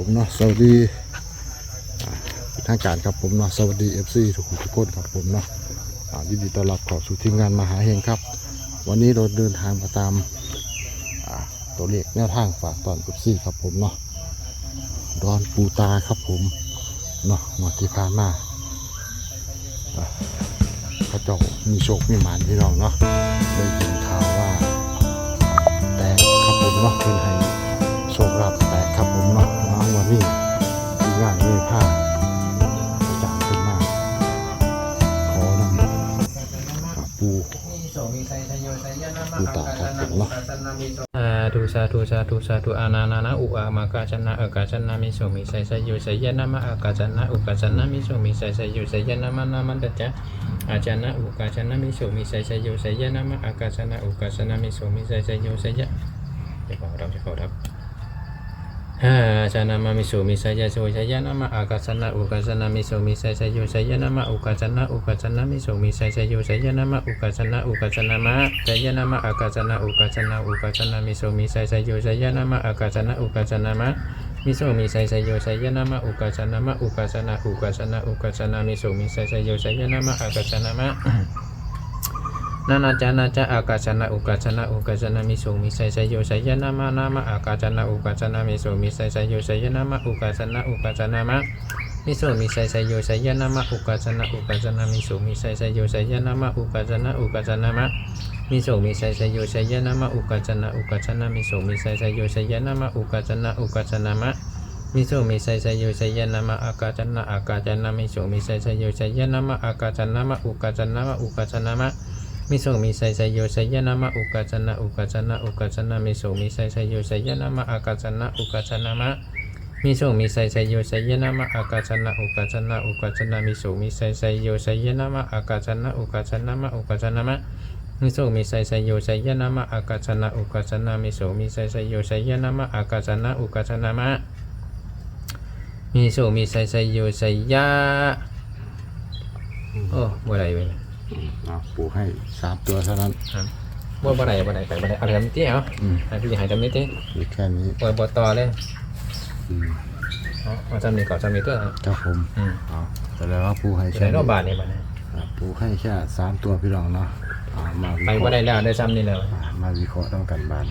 ผมเนาะสวัสดีทางการครับผมเนาะสวัสดีเอฟซีทุกคนทุกคนครับผมเนาะยินดีต้อนรับเขอสู่ทีมงานมหาเฮงครับ วันนี้เราเดินทางมาตามตัวเลขแนวทางฝากตอนเอฟซีครับผมเนาะดอนปูตาครับผมเนาะหมดที่ผ่านมาอ่าเจ้ามีโชคมีหมานพี่น้องเนาะได้ยินข่าวว่า แตกครับผมเนาะเพิ่นให้โชคลาภแตก ครับผมเนาะน้องวันนี้ทีมงานเลยผ้าอาจารย์ขึ้นมาขอนำปูปูตาครับผมเนาะสาธุสาธุสาธุสาธุอานานานะอุอามากาจนะเอกาจนะมิโสมิไสสยุไสยนะมะอากาจนะอุกาจนะมิโสมิไสสยุไสยนะมะนามันตะจะอาจนะอุกาจนะมิโสมิไสสยุไสยนะมะอากาจนะอุกาจนะมิโสมิไสสยุไสยะจะขอรับจะขอรับ ฮาจนะมะมิโสมิไสยะโสไสยนะมะอากาจนะอุกาจนะมิโสมิไสสยุไสยนะมะอุกาจนะอุกาจนะมิโสมิไสสยุไสยนะมะอุกาจนะอุกาจนะมะไสยนะมะอากาจนะอุกาจนะอุกาจนะมิโสมิไสสยุไสยนะมะอากาจนะอุกาจนะมะมิโซมิไซไซโยไซยนะมะอุกาสนะมะอุกาสนะอุกาสนะอุกาสนะมิโซมิไซไซโยไซยนะมะอากาสนะมะ นานาจานาจาอากาสนะอุกาสนะอุกาสนะมิโซมิไซไซโยไซยนะมะนามะอากาสนะอุกาสนะมิโซมิไซไซโยไซยนะมะอุกาสนะอุกาสนะมะมิโซมิไซไซโยไซยนะมะอุกาสนะอุกาสนะมิโซมิไซไซโยไซยนะมะอุกาสนะอุกาสนะมะมิโซมิไซไซโยไซยนะมะอุกาจนะอุกาจนะมิโซมิไซไซโยไซยนะมะอุกาจนะอุกาจนะมะมิโซมิไซไซโยไซยนะมะอากาจนะอากาจนะมิโซมิไซไซโยไซยนะมะอากาจนะมะอุกาจนะมะอุกาจนะมะ มิโซมิไซไซโยไซยนะมะอุกาจนะอุกาจนะอุกาจนะมิโซมิไซไซโยไซยนะมะอากาจนะอุกาจนะมะมิโซมิไซไซโยไซยนะมะอากาจนะอุกาจนะอุกาจนะมิโซมิไซไซโยไซยนะมะอากาจนะอุกาจนะมะอุกาจนะมะมิโซมิไซไซโยไซยะนะมะอากาศนะอุกาศนะมิโซมิไซไซโยไซยะนะมะอากาศนะอุกาศนะมะมิโซมิไซไซโยไซยะโอ้บ่ได้เว้ย อ่าปูให้สามตัวเท่านั้นบ่บ่ได้บ่ได้ไปบ่ได้เอาทำเตี้ยเอาอืมให้พี่หายทำนี้เตี้ยมีแค่นี้บ่บ่ต่อเลยอืมเอาเอาทำนี้ก่อนทำนี้ตัวครับผมอืมเอาแต่แล้วว่าปูให้จะแค่ได้รอนี้บบาทนี่บัดนี้อ่าปูให้แค่สามตัวพี่น้องเนาะอ่ามาวิไปเคบ่ราะได้ห์แล้วได้ซ้ำนี่แล้วอ่ามาวิเคราะห์ต้องกันบ้าน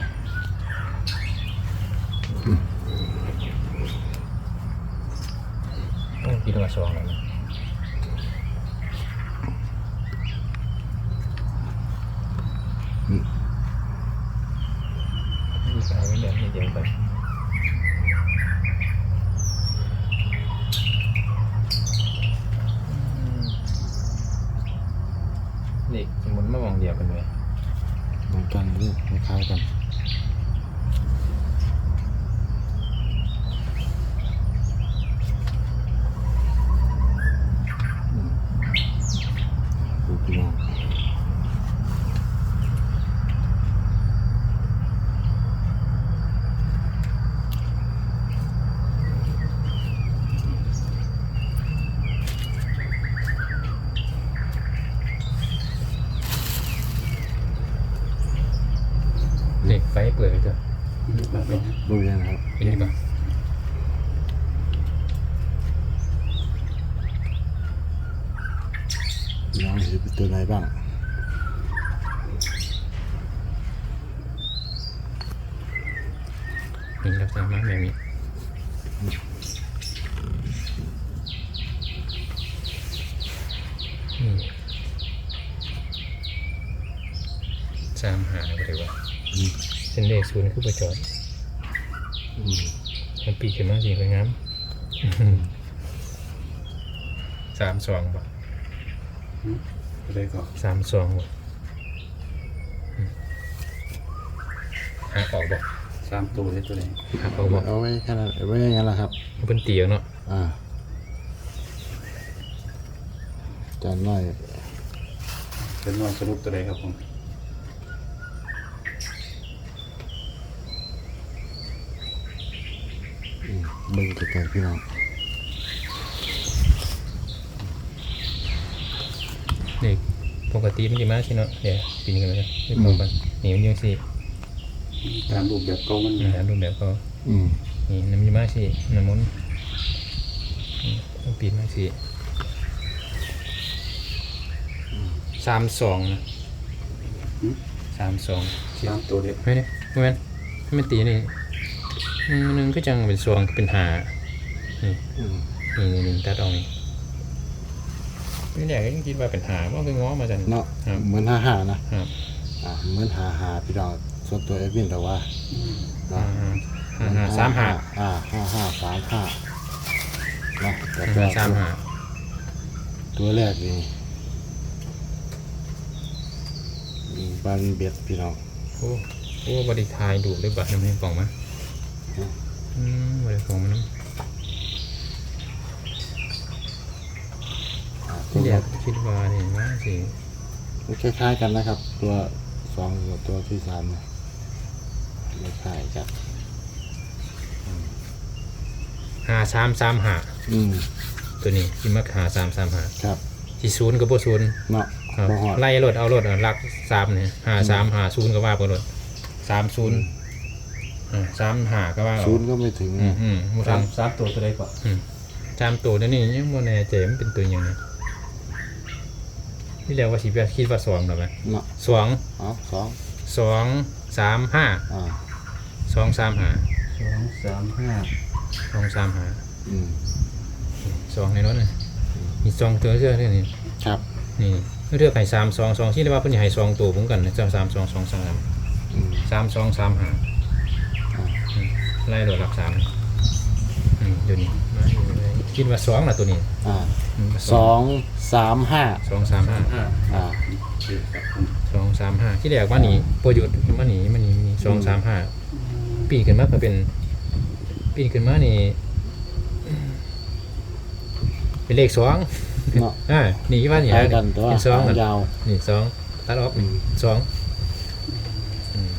โอ้พี่ตัวสองแล้วนะนี่ ให้เดินไปเด็กสมมติมามองเดียวกันเลยเหมือนกันลูกคล้ายกันอืมดูพี่น้อง เด็ กไฟเปิดเลยเถอะดูยังครับเป็นยังไงพี่น้องเห็นเป็นตัวไหนบ้างนี่เราสามารถแบบนี้อืมสามหาไปเลยว่าอืม เส้นเลขศูนย์คือประจอยอืมมันปีขึ้นมาสิเป็นงามสามสองบ่อะไรก็สามสองบ่อืมหาออกบ่สามตัวเลยตัวไหนหาออกบ่เอาไว้แค่นั้นเอาไว้อย่างนั้นแหละครับมันเป็นเตียวเนาะอ่าจานน้อยเป็นว่าสรุปตัวไหนครับผม อืม เบิ่งตัวพี่น้องเด็กปกติมันจะมาสิเนาะเดี๋ยวปีนี้กันเลยนี่พอกันนี่มันยังสิตามรูปแบบเก่ามันอืมตามรูปแบบก็อืมนี่น้ำมีมาสิน้ำมันต์อืมต้องปีนมาสิสามสองนะสามสองตามตัวเด็กไม่เนี่ยไม่แม่นไม่แม่นตีนี่ หนึ่งหนึ่งก็จังเป็นสวงเป็นหาอืมนี่นี่นี่ตัดเอานี่ไม่แน่ก็ยังคิดว่าเป็นหาว่าคือง้อมาจันเนาะครับเหมือนห้าห้านะครับอ่าเหมือนหาหาพี่น้องส่วนตัวเอดวินแต่ว่าหาเนาะหาหาสามหาอ่าห้าห้าสามห้าเนาะแล้วก็หาสามหาตัวแรกนี่อืมบันเบ็ดพี่น้องโอ้โอ้บริทายดูเลยบัตรน้ำเห็นกล่องมั้ยอืม อืมบริกล่องมันน้ำอ่าตัที่วแรแรกกคิดว่านี่ว่าสิคล้ายๆกันนะครับ ตัวสองกับตัวที่สามเนี่ยไม่คล้ายกันหาสามสามหาอืมตัวนี้ที่มักหาสามสามหาครับที่ศูนย์กับโบศูนย์เนาะครับบ่ฮอดไล่รถเอารถอะลักสามเนี่ยหาสามหาศูนย์ก็ว่าไปรถสามศูนย์ อ่าสามหาก็ว่าเอาศูนย์ก็ไม่ถึงอืมอืมบ่สาทัมนสามตัวตัวใดก่อนจามตัวนี่นี่ยังโมแน่ใจมันเป็นตัวอยังไงที่เรียกว่าสิบคิดว่าสองหรอไหมเนาะสองเอาสองสองสามห้าอ่าสองสามห้าสองสามห้าสองสามห้าอืมสองในนั้นน่ะมีสองตัวเสื้อนี่นี่ ครับนี่เลือกไข่สามสองสองที่เรียกว่าเพิ่นสิให้สองตัวเหมือนกันนะเจ้าสามสองสองสามอืมสามสองสามห้าอ่าอืม ไล่โดดหลักสามอืมเดี๋ยวนี้มาอยู่เลยคิดว่าสองน่ะตัวนี้อ่าอืมสองสามห้าสองสามห้าห้าอ่าเด็กครับผมสองสามห้าที่แรกว่าหนีโปรยุทธ์มาหนีมาหนีมีสองสามห้าปีขึ้นมาก็เป็น ปีขึ้นมานี่เป็นเลขสองเนาะอ่าหนีว่าหนีคล้ายกันแต่ว่าเป็นสองหาอะงยาวนี่สองตัดออฟอืมสองอืม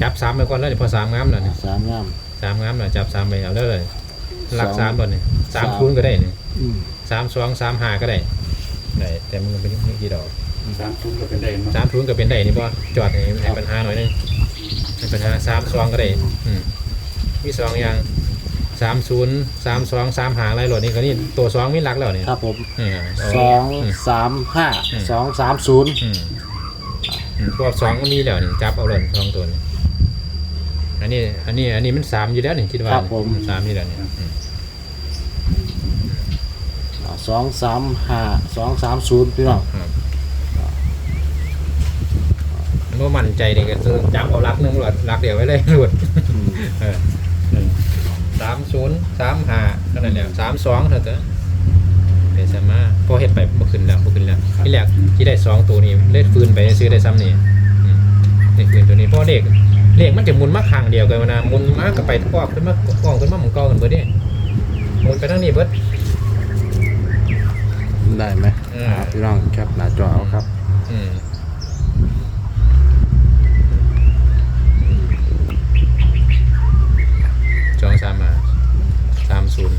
จับสามไปก่อนแล้วเดี๋ยวพอสามงามแล้วเนี่ยสามงาม สามงามแล้วจับสามไปเอาได้เลยหลักสองสามก่อนเนี่ยสามสามคูณก็ได้เนี่ยอืมสามสองสามห้าก็ได้ได้แต่มันเป็นกี่ดอกสามทุนก็เป็นได้เนาะสามทุนก็เป็นได้นี่ป่ะจอดให้ให้ปัญหาหน่อยหนึงให้ปัญหาสามซองก็ได้อืมมีสองอย่างสามศูนย์สามสองสามหางอะไรหลดนี่ก็นี่ตัวสองมีหลักแล้วเนี่ยครับผมอืมเา สองอืมสามห้าอืม สองสามศูนย์อืมอืมพวกสองก็มีแล้วนี่จับเอาหล่นสองตัวนี่อั นนี้ อันนี้ อันนี้มันสามอยู่แล้วนี่คิดว่าครับผม สามอยู่แล้วนี่อืมอ่าสองสามห้าสองสามศูนย์พี่น้องครับมันก็มั่นใจนี่ก็คือจับเอาหลักหนึงหลดหลักเดียวไว้เลยหลุดอืมเออสามศูนย์สามห้าขนาดเนี้ยสามสองเถอะเถอะเป็นสมาพอเฮ็ดไปบ่ขึ้นแล้วบ่ขึ้นแล้วที่แรกที่ได้สองตัวนี้เล่นฟืนไปซื้อได้ซ้ำนี่อืมได้ฟืนตัวนี้เพราะเลข เลขมันจะหมุนมาข้างเดียวกันวะนะหมุนมาก็ไปกว้างขึ้นมากว้างขึ้นมาหมุนเก่ากันเบิดเด้หมุนไปทางนี้เบิดได้ไหมอืมอ่าพี่น้องแคปหน้าจอเอาครับอืมสองสามห้าสามศูนย์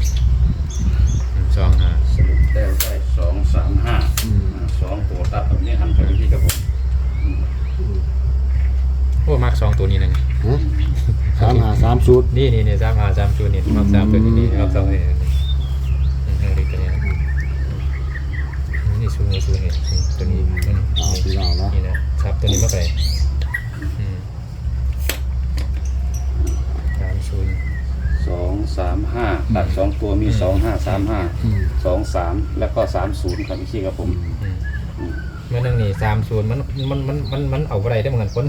อืมสองห้า สรุปได้ได้สองสามห้า อืม อ่าสองตัวตัดแบบนี้หันไปที่ครับผม โอ้มักสองตัวนี้นะนี่ ฮะสามห้าสาม ศูนย์นี่นี่นี่สามหาสามตัวนี่มักสามตัวนี้นี่มักสองนี่นี่อืมเอาดีตัวนี้นะอืมนี่สูนี่สูนี่นี่ตัวนี้นี่อ่าพี่น้องเนาะนี่นะชับตัวนี้มาไปอืมสามศูนย์ สองสามห้าตัดสองตัวมีสองห้าสามห้าอืมสองสามแล้วก็สามศูนย์ครับพี่ชี้ครับผมอืมอืม เมื่อนั่งนี่สามศูนย์มันมันมันมันมันเอาอะไรได้เหมือนกันคน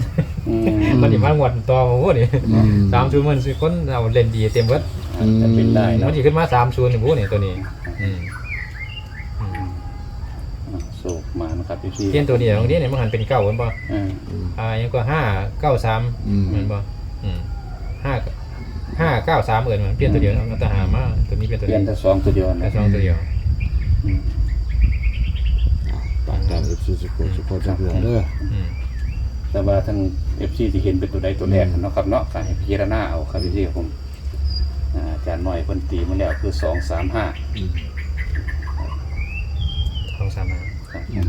มมันอีมันหมดต่อมาพวกนี่อืม สามศูนย์มันสิคนเอาเล่นดีเต็มเบิดอาจจะเป็นได้มัเนาะนสิขึ้นมาสามศูนย์นี่พวกนี่ตัวนี้อืมอืมอ่าสูบมานะครับพี่พี่เทียนตัวนี้ตรงนี้เนี่ยมันหันเป็นเก้าเหมือนป่ะอ่าอ่ายังก็ห้าเก้าสามอืม เหมือนป่ะอืมห้าห้าเก้าสามเอิญมันเปลี่ยนตัวเดียวเอาแตหามาตัวนี้เป็นตัวเปลี่เดียยนวแต่สองตัวเดียวแต่นะสองตัวเดียวอืมปากกันเอฟซีสุโขสุโขจังเพื่อนเด้ออืม แต่ว่าทางเอฟซีที่เห็นเป็นตัวใดตัวแรกเนาะครับเนาะก็ให้พิจารณาเอาครับพี่พี่ครับผมอ่าอาจารย์น้อยเพิ่นตีมาแล้วคือสองสามห้าอืมสองสามห้าครับอืม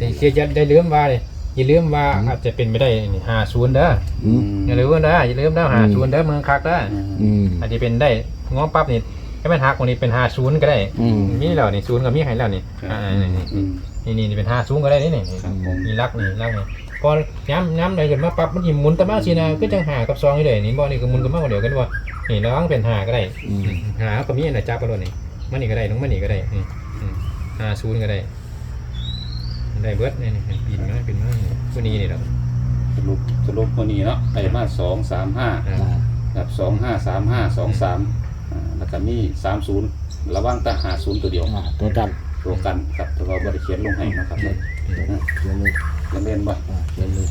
นี่เคียจะได้เลื่อมว่าเลยอย่าลืมว่าอาจจะเป็นไปได้นี่ห้าศูนย์เด้ออืมอย่าลืมนะอย่าลืมนะห้าศูนย์เด้อเมืองคักเด้ออืม อาจจะเป็นได้งอปั๊บนี่ ให้มันหักวันนี้เป็นห้าศูนย์ก็ได้อืม มีแล้วนี่ศูนย์กับมีให้แล้วนี่ครับอ่านี่นี่อืม นี่นี่นี่เป็นห้าศูนย์ก็ได้นี่นี่ครับผม นี่รักนี่รักนี่พอย้ำย้ำเลยเกิดมาปั๊บมันหยิหมุนตะมาสีนาก็จังหากับซองนี่เลยนี่บ่นี่ก็หมุนกับมาเดียวกันว่านี่ระวังเป็นหาก็ได้ อืม หาก็มีอันไหนจับไปเลยนี่มันนี่ก็ได้น้องมันนี่ก็ได้นี่อืมห้าศูนย์ก็ได้ ได้เบิดนี่นี่ปีนมาปีนมานี่ตัวนี้นี่แหละสรุปสรุปวันนี้เนาะไอ้มาสองสามห้าอ่าอ่า กับสองห้าสามห้าสองสาม แล้วก็มีสามศูนย์ระวังแตาหาศูนย์ตัวเดียวอ่าตัวกันตัวกันครับแต่ว่าบริเขียนลงให้นะครับเเขียนเลยเล่นบ่อ่าเขียนเลย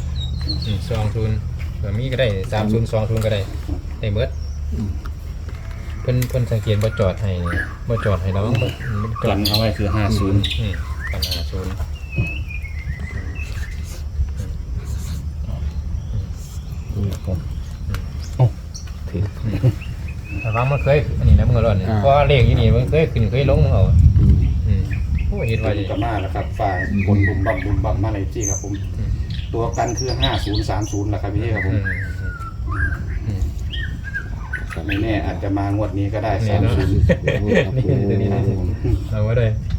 อืมสองศูนย์ก็มีก็ได้สามศูนย์สองศูนย์ก็ได้ได้เบิดอืมเพิ่นเพิ่นสังเกตบ่จอดให้นี่บ่จอดให้เราบ่จอกัดนเอาไว้คือห้าศูนย์อืมกันหาศูนย์นี่ครับผมถือ ระวังมันเคยอันนี้นะมึงเอาล่ะเนี่ยเพราะว่าเลขอยู่นี่มันเคยขึ้นเคยลงมึงเอาอืมอืมโอ้เห็นวัว่านนี้จะก็มาแล้วครับฝ่ายบนบุมบัมบุมบัมมาเลยจี้ครับผม อืม ตัวกันคือห้าศูนย์สามศูนย์แหละครับพี่ครับผมอืมอืม ไม่แน่อาจจะมางวดนี้ก็ได้แน่สามนอนศูนย์ครับผมนี่ตัวนี้นะเอาไว้เลยอืม